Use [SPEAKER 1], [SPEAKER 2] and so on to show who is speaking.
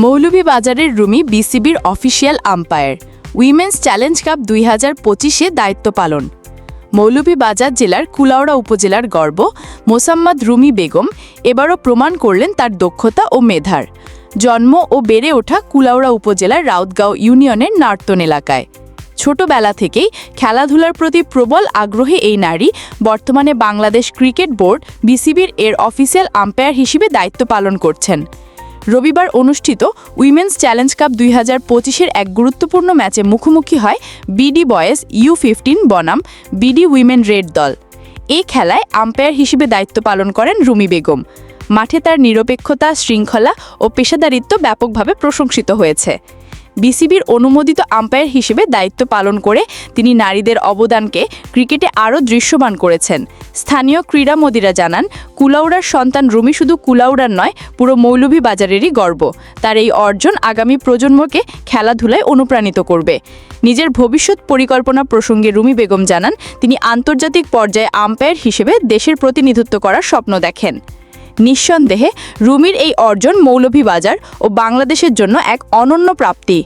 [SPEAKER 1] মৌলভীবাজারের রুমি বিসিবির official umpire. Women's challenge cup দুই হাজার পঁচিশে দায়িত্ব পালন। মৌলভীবাজার জেলার কুলাউড়া উপজেলার গর্ব, মোসাম্মদ রুমি বেগম এবারও প্রমাণ করলেন তার দক্ষতা ও মেধার। জন্ম ও বেড়ে ওঠা কুলাউড়া উপজেলার রাউতগাঁও ইউনিয়নের নার্তন এলাকায়। ছোটবেলা থেকেই খেলাধুলার প্রতি প্রবল আগ্রহী এই নারী বর্তমানে বাংলাদেশ ক্রিকেট বোর্ড বিসিবির এর অফিসিয়াল আম্পায়ার হিসেবে দায়িত্ব পালন করছেন। রবিবার অনুষ্ঠিত উইমেন্স চ্যালেঞ্জ কাপ দুই হাজার পঁচিশের এক গুরুত্বপূর্ণ ম্যাচে মুখোমুখি হয় বিডি বয়েজ ইউ ফিফটিন বনাম, বিডি উইমেন রেড দল। এই খেলায় আম্পায়ার হিসেবে দায়িত্ব পালন করেন রুমি বেগম। মাঠে তার নিরপেক্ষতা, শৃঙ্খলা ও পেশাদারিত্ব ব্যাপকভাবে প্রশংসিত হয়েছে। বিসিবির অনুমোদিত আম্পায়ার হিসেবে দায়িত্ব পালন করে তিনি নারীদের অবদানকে ক্রিকেটে আরও দৃশ্যমান করেছেন। স্থানীয় ক্রীড়ামোদীরা জানান, কুলাউড়ার সন্তান রুমি শুধু কুলাউড়ার নয়, পুরো মৌলভীবাজারেরই গর্ব। তার এই অর্জন আগামী প্রজন্মকে খেলাধুলায় অনুপ্রাণিত করবে। নিজের ভবিষ্যৎ পরিকল্পনা প্রসঙ্গে রুমি বেগম জানান, তিনি আন্তর্জাতিক পর্যায়ে আম্পায়ার হিসেবে দেশের প্রতিনিধিত্ব করার স্বপ্ন দেখেন। নিঃসন্দেহে রুমির এই অর্জন মৌলভীবাজার ও বাংলাদেশের জন্য এক অনন্য প্রাপ্তি।